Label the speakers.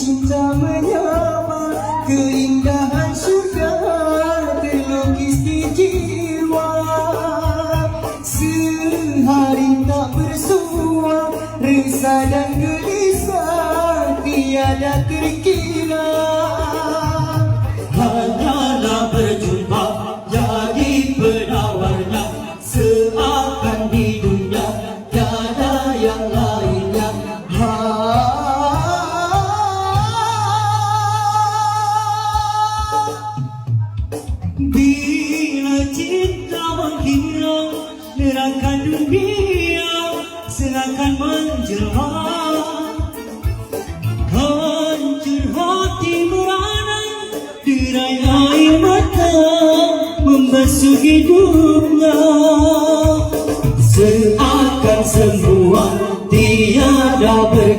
Speaker 1: cinta menyapa keindahan surga terlukis
Speaker 2: di jiwa. Sehari tak bersua resah dan gelisah tiada terkilah Bila cinta menghilang Neraka dunia Silakan menjelma Hancur hati merana Derai air mata Membasuh hidupnya Seakan semua Tiada berguna